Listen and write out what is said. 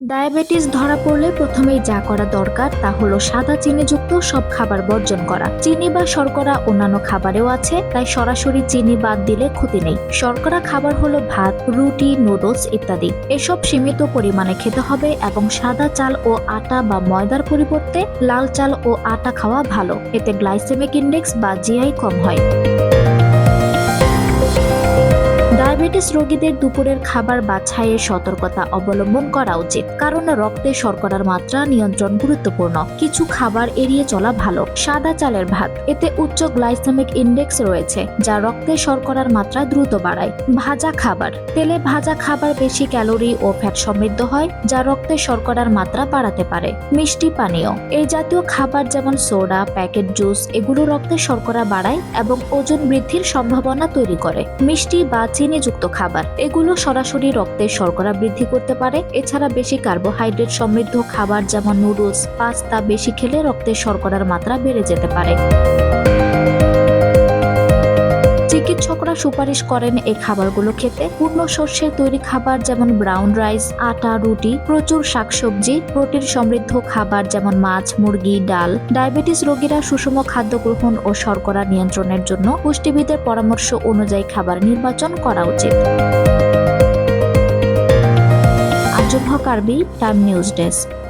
Diabetes ধরা পড়লে প্রথমেই যা করা দরকার তা হলো সাদা চিনিযুক্ত সব খাবার বর্জন করা। চিনি বা শর্করা অন্যান্য খাবারেও আছে, তাই সরাসরি চিনি বাদ দিলে ক্ষতি নেই। শর্করা খাবার হলো ভাত, রুটি, নুডলস ইত্যাদি। এসব সীমিত পরিমাণে খেতে হবে এবং সাদা চাল ও আটা বা ময়দার পরিবর্তে লাল চাল ও আটা খাওয়া ভালো। এতে গ্লাইসেমিক ইন্ডেক্স বা জিআই কম হয়। ডায়াবেটিস রোগীদের দুপুরের খাবার বাছাইয়ে সতর্কতা অবলম্বন করা উচিত, কারণ রক্তে শর্করার মাত্রা নিয়ন্ত্রণ গুরুত্বপূর্ণ। কিছু খাবার এড়িয়ে চলা ভালো, সাদা চালের ভাত। এতে উচ্চ গ্লাইসেমিক ইন্ডেক্স রয়েছে, যা রক্তে শর্করার মাত্রা দ্রুত বাড়ায়। ভাজা খাবার। তেলে ভাজা খাবার বেশি ক্যালোরি ও ফ্যাট সমৃদ্ধ হয়, যা রক্তে শর্করার মাত্রা বাড়াতে পারে। মিষ্টি পানীয়। এই জাতীয় খাবার যেমন সোডা, প্যাকেট জুস, এগুলো রক্তে শর্করা বাড়ায় এবং ওজন বৃদ্ধির সম্ভাবনা তৈরি করে। মিষ্টি বা চিনিযুক্ত খাবার। এগুলো সরাসরি রক্তের শর্করা বৃদ্ধি করতে পারে। এছাড়া বেশি কার্বোহাইড্রেট সমৃদ্ধ খাবার যেমন নুডলস, পাস্তা বেশি খেলে রক্তের শর্করার মাত্রা বেড়ে যেতে পারে। সুপারিশ করেন এই খাবারগুলো খেতে। পূর্ণ শস্যের তৈরি খাবার যেমন ব্রাউন রাইস আটা, রুটি, প্রচুর শাকসবজি, প্রোটিন সমৃদ্ধ খাবার যেমন মাছ, মুরগি, ডাল। ডায়াবেটিস রোগীরা সুষম খাদ্য গ্রহণ ও শর্করা নিয়ন্ত্রণের জন্য পুষ্টিবিদের পরামর্শ অনুযায়ী খাবার নির্বাচন করা উচিত। আজব হক আরবি টাইম নিউজ ডেস্ক।